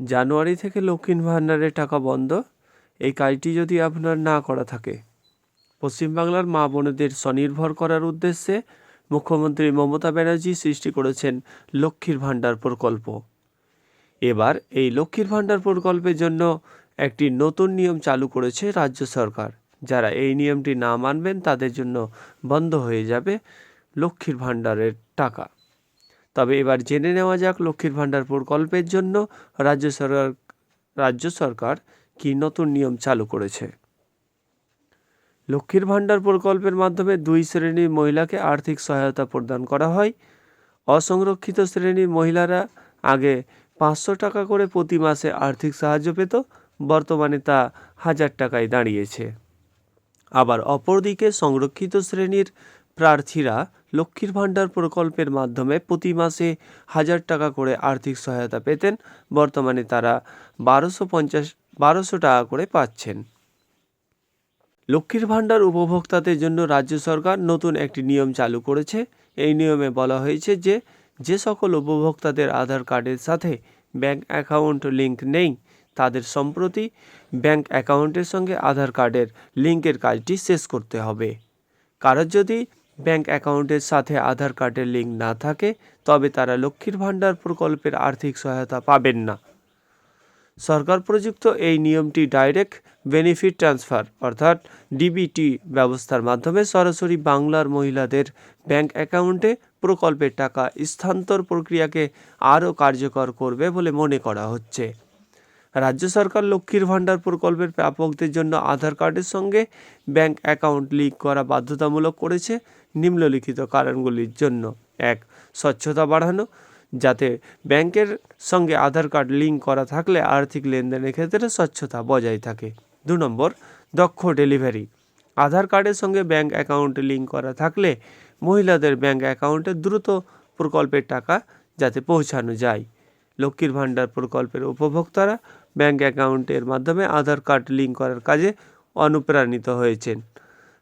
জানুয়ারি থেকে লক্ষ্মীর ভাণ্ডারের টাকা বন্ধ। এই কাজটি যদি আপনার না করা থাকে। পশ্চিমবাংলার মা বোনেদের স্বনির্ভর করার উদ্দেশ্যে মুখ্যমন্ত্রী মমতা ব্যানার্জি সৃষ্টি করেছেন লক্ষ্মীর ভাণ্ডার প্রকল্প। এবার এই লক্ষ্মীর ভাণ্ডার প্রকল্পের জন্য একটি নতুন নিয়ম চালু করেছে রাজ্য সরকার। যারা এই নিয়মটি না মানবেন, তাদের জন্য বন্ধ হয়ে যাবে লক্ষ্মীর ভাণ্ডারের টাকা। তবে এবার জেনে নেওয়া যাক লক্ষ্মীর ভাণ্ডার প্রকল্পের জন্য রাজ্য সরকার রাজ্য সরকার কী নতুন নিয়ম চালু করেছে। লক্ষ্মীর ভাণ্ডার প্রকল্পের মাধ্যমে দুই শ্রেণির মহিলাকে আর্থিক সহায়তা প্রদান করা হয়। অসংরক্ষিত শ্রেণির মহিলারা আগে পাঁচশো টাকা করে প্রতি মাসে আর্থিক সাহায্য পেত, বর্তমানে তা হাজার টাকায় দাঁড়িয়েছে। আবার অপরদিকে সংরক্ষিত শ্রেণির প্রার্থীরা লক্ষ্মীর ভাণ্ডার প্রকল্পের মাধ্যমে প্রতি মাসে হাজার টাকা করে আর্থিক সহায়তা পেতেন। বর্তমানে তারা বারোশো পঞ্চাশ, বারোশো টাকা করে পাচ্ছেন। লক্ষ্মীর ভাণ্ডার উপভোক্তাদের জন্য রাজ্য সরকার নতুন একটি নিয়ম চালু করেছে। এই নিয়মে বলা হয়েছে যে যে সকল উপভোক্তাদের আধার কার্ডের সাথে ব্যাংক অ্যাকাউন্ট লিংক নেই, তাদের সম্প্রতি ব্যাংক অ্যাকাউন্টের সঙ্গে আধার কার্ডের লিঙ্কের কাজটি শেষ করতে হবে। কারোর যদি ব্যাংক অ্যাকাউন্টের সাথে আধার কার্ডের লিঙ্ক না থাকে, তবে তারা লক্ষ্মীর ভাণ্ডার প্রকল্পের আর্থিক সহায়তা পাবেন না। সরকার প্রযুক্ত এই নিয়মটি ডাইরেক্ট বেনিফিট ট্রান্সফার, অর্থাৎ ডিবিটি ব্যবস্থার মাধ্যমে সরাসরি বাংলার মহিলাদের ব্যাংক অ্যাকাউন্টে প্রকল্পের টাকা স্থানান্তর প্রক্রিয়াকে আরও কার্যকর করবে বলে মনে করা হচ্ছে। রাজ্য সরকার লক্ষ্মীর ভাণ্ডার প্রকল্পের প্রাপকদের জন্য আধার কার্ডের সঙ্গে ব্যাংক অ্যাকাউন্ট লিঙ্ক করা বাধ্যতামূলক করেছে নিম্নলিখিত কারণগুলির জন্য। এক, স্বচ্ছতা বাড়ানো, যাতে ব্যাংকের সঙ্গে আধার কার্ড লিঙ্ক করা থাকলে আর্থিক লেনদেনের ক্ষেত্রে স্বচ্ছতা বজায় থাকে। দু নম্বর, দক্ষ ডেলিভারি। আধার কার্ডের সঙ্গে ব্যাংক অ্যাকাউন্ট লিঙ্ক করা থাকলে মহিলাদের ব্যাংক অ্যাকাউন্টে দ্রুত প্রকল্পের টাকা যাতে পৌঁছানো যায়। লক্ষ্মীর ভাণ্ডার প্রকল্পের উপভোক্তারা ব্যাংক অ্যাকাউন্টের মাধ্যমে আধার কার্ড লিঙ্ক করার কাজে অনুপ্রাণিত হয়েছেন।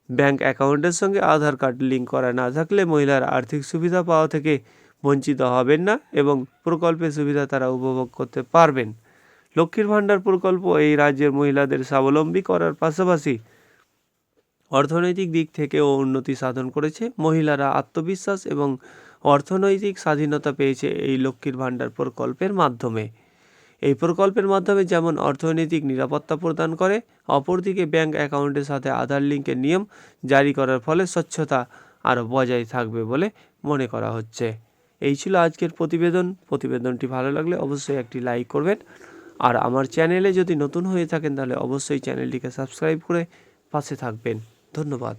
ব্যাংক অ্যাকাউন্টের সঙ্গে আধার কার্ড লিঙ্ক করা না থাকলে মহিলারা আর্থিক সুবিধা পাওয়া থেকে বঞ্চিত হবেন না এবং প্রকল্পের সুবিধা তারা উপভোগ করতে পারবেন। লক্ষ্মীর ভাণ্ডার প্রকল্প এই রাজ্যের মহিলাদের স্বাবলম্বী করার পাশাপাশি অর্থনৈতিক দিক থেকেও উন্নতি সাধন করেছে। মহিলারা আত্মবিশ্বাস এবং অর্থনৈতিক স্বাধীনতা পেয়েছে এই লক্ষ্মীর ভাণ্ডার প্রকল্পের মাধ্যমে। এই প্রকল্পের মাধ্যমে যেমন অর্থনৈতিক নিরাপত্তা প্রদান করে, অপরদিকে ব্যাংক অ্যাকাউন্টের সাথে আধার লিঙ্কের নিয়ম জারি করার ফলে স্বচ্ছতা আরও বজায় থাকবে বলে মনে করা হচ্ছে। এই ছিল আজকের প্রতিবেদন। প্রতিবেদনটি ভালো লাগলে অবশ্যই একটি লাইক করবেন। আর আমার চ্যানেলে যদি নতুন হয়ে থাকেন তাহলে অবশ্যই চ্যানেলটিকে সাবস্ক্রাইব করে পাশে থাকবেন। ধন্যবাদ।